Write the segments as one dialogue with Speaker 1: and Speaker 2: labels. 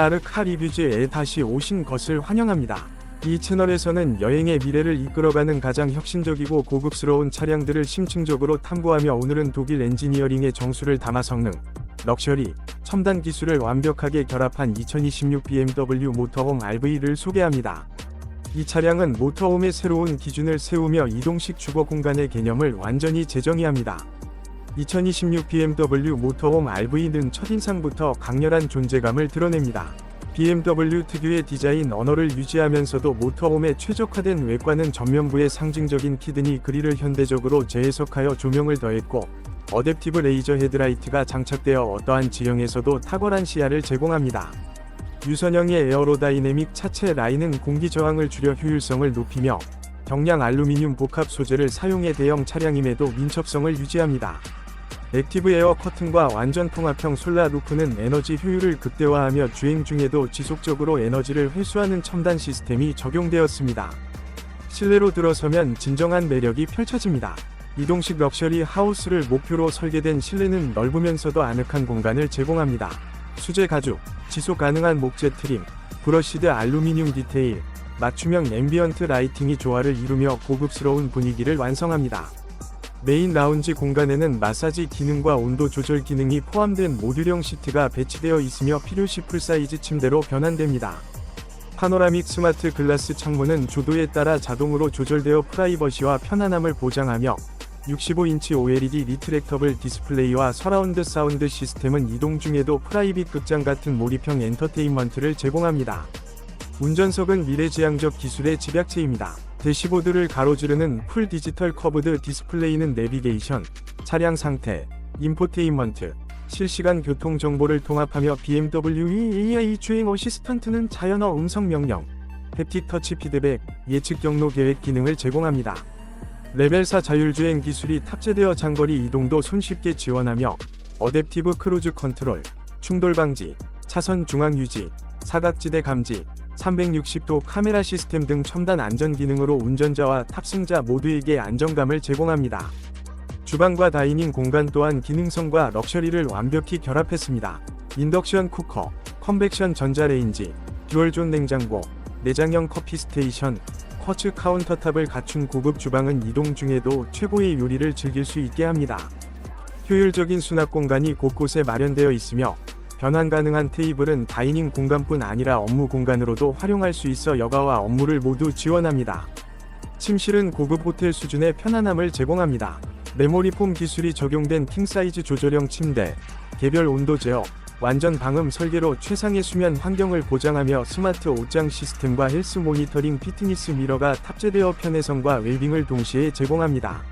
Speaker 1: NR 카 리뷰즈에 다시 오신 것을 환영합니다. 이 채널에서는 여행의 미래를 이끌어가는 가장 혁신적이고 고급스러운 차량들을 심층적으로 탐구하며 오늘은 독일 엔지니어링의 정수를 담아 성능, 럭셔리, 첨단 기술을 완벽하게 결합한 2026 BMW 모터홈 RV를 소개합니다. 이 차량은 모터홈의 새로운 기준을 세우며 이동식 주거 공간의 개념을 완전히 재정의합니다. 2026 BMW 모터홈 RV는 첫인상부터 강렬한 존재감을 드러냅니다. BMW 특유의 디자인 언어를 유지하면서도 모터홈의 최적화된 외관은 전면부의 상징적인 키드니 그릴을 현대적으로 재해석하여 조명을 더했고 어댑티브 레이저 헤드라이트가 장착되어 어떠한 지형에서도 탁월한 시야를 제공합니다. 유선형의 에어로다이내믹 차체 라인은 공기 저항을 줄여 효율성을 높이며 경량 알루미늄 복합 소재를 사용해 대형 차량임에도 민첩성을 유지합니다. 액티브 에어 커튼과 완전 통합형 솔라 루프는 에너지 효율을 극대화하며 주행 중에도 지속적으로 에너지를 회수하는 첨단 시스템이 적용되었습니다. 실내로 들어서면 진정한 매력이 펼쳐집니다. 이동식 럭셔리 하우스를 목표로 설계된 실내는 넓으면서도 아늑한 공간을 제공합니다. 수제 가죽, 지속 가능한 목재 트림, 브러시드 알루미늄 디테일, 맞춤형 앰비언트 라이팅이 조화를 이루며 고급스러운 분위기를 완성합니다. 메인 라운지 공간에는 마사지 기능과 온도 조절 기능이 포함된 모듈형 시트가 배치되어 있으며 필요시 풀사이즈 침대로 변환됩니다. 파노라믹 스마트 글라스 창문은 조도에 따라 자동으로 조절되어 프라이버시와 편안함을 보장하며 65인치 OLED 리트랙터블 디스플레이와 서라운드 사운드 시스템은 이동 중에도 프라이빗 극장 같은 몰입형 엔터테인먼트를 제공합니다. 운전석은 미래지향적 기술의 집약체입니다. 대시보드를 가로지르는 풀 디지털 커브드 디스플레이는 내비게이션, 차량 상태, 인포테인먼트, 실시간 교통 정보를 통합하며 BMW AI 주행 어시스턴트는 자연어 음성 명령, 햅틱 터치 피드백, 예측 경로 계획 기능을 제공합니다. 레벨 4 자율주행 기술이 탑재되어 장거리 이동도 손쉽게 지원하며 어댑티브 크루즈 컨트롤, 충돌 방지, 차선 중앙 유지, 사각지대 감지, 360도 카메라 시스템 등 첨단 안전 기능으로 운전자와 탑승자 모두에게 안정감을 제공합니다. 주방과 다이닝 공간 또한 기능성과 럭셔리를 완벽히 결합했습니다. 인덕션 쿠커, 컨벡션 전자레인지, 듀얼존 냉장고, 내장형 커피 스테이션, 쿼츠 카운터탑을 갖춘 고급 주방은 이동 중에도 최고의 요리를 즐길 수 있게 합니다. 효율적인 수납 공간이 곳곳에 마련되어 있으며 변환 가능한 테이블은 다이닝 공간뿐 아니라 업무 공간으로도 활용할 수 있어 여가와 업무를 모두 지원합니다. 침실은 고급 호텔 수준의 편안함을 제공합니다. 메모리 폼 기술이 적용된 킹사이즈 조절형 침대, 개별 온도 제어, 완전 방음 설계로 최상의 수면 환경을 보장하며 스마트 옷장 시스템과 헬스 모니터링 피트니스 미러가 탑재되어 편의성과 웰빙을 동시에 제공합니다.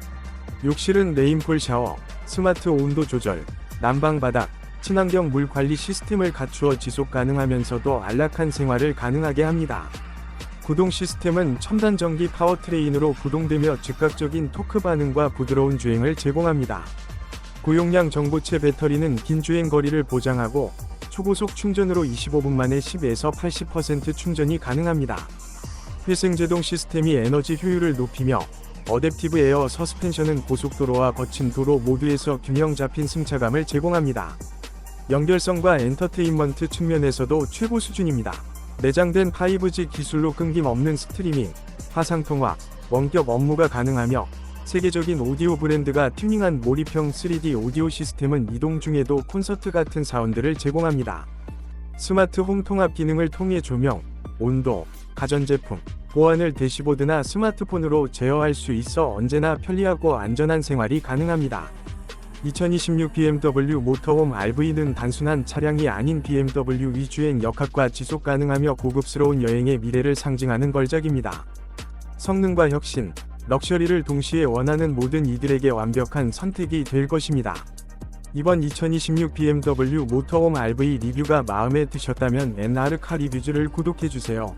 Speaker 1: 욕실은 레인폴 샤워, 스마트 온도 조절, 난방 바닥, 친환경 물 관리 시스템을 갖추어 지속 가능하면서도 안락한 생활을 가능하게 합니다. 구동 시스템은 첨단 전기 파워트레인으로 구동되며 즉각적인 토크 반응과 부드러운 주행을 제공합니다. 고용량 정보체 배터리는 긴 주행 거리를 보장하고 초고속 충전으로 25분 만에 10에서 80% 충전이 가능합니다. 회생제동 시스템이 에너지 효율을 높이며 어댑티브 에어 서스펜션은 고속도로와 거친 도로 모두에서 균형 잡힌 승차감을 제공합니다. 연결성과 엔터테인먼트 측면에서도 최고 수준입니다. 내장된 5G 기술로 끊김없는 스트리밍, 화상통화, 원격 업무가 가능하며 세계적인 오디오 브랜드가 튜닝한 몰입형 3D 오디오 시스템은 이동 중에도 콘서트 같은 사운드를 제공합니다. 스마트 홈 통합 기능을 통해 조명, 온도, 가전제품, 보안을 대시보드나 스마트폰으로 제어할 수 있어 언제나 편리하고 안전한 생활이 가능합니다. 2026 BMW 모터홈 RV는 단순한 차량이 아닌 BMW 위주행 역학과 지속 가능하며 고급스러운 여행의 미래를 상징하는 걸작입니다. 성능과 혁신, 럭셔리를 동시에 원하는 모든 이들에게 완벽한 선택이 될 것입니다. 이번 2026 BMW 모터홈 RV 리뷰가 마음에 드셨다면 NR 카 리뷰즈를 구독해주세요.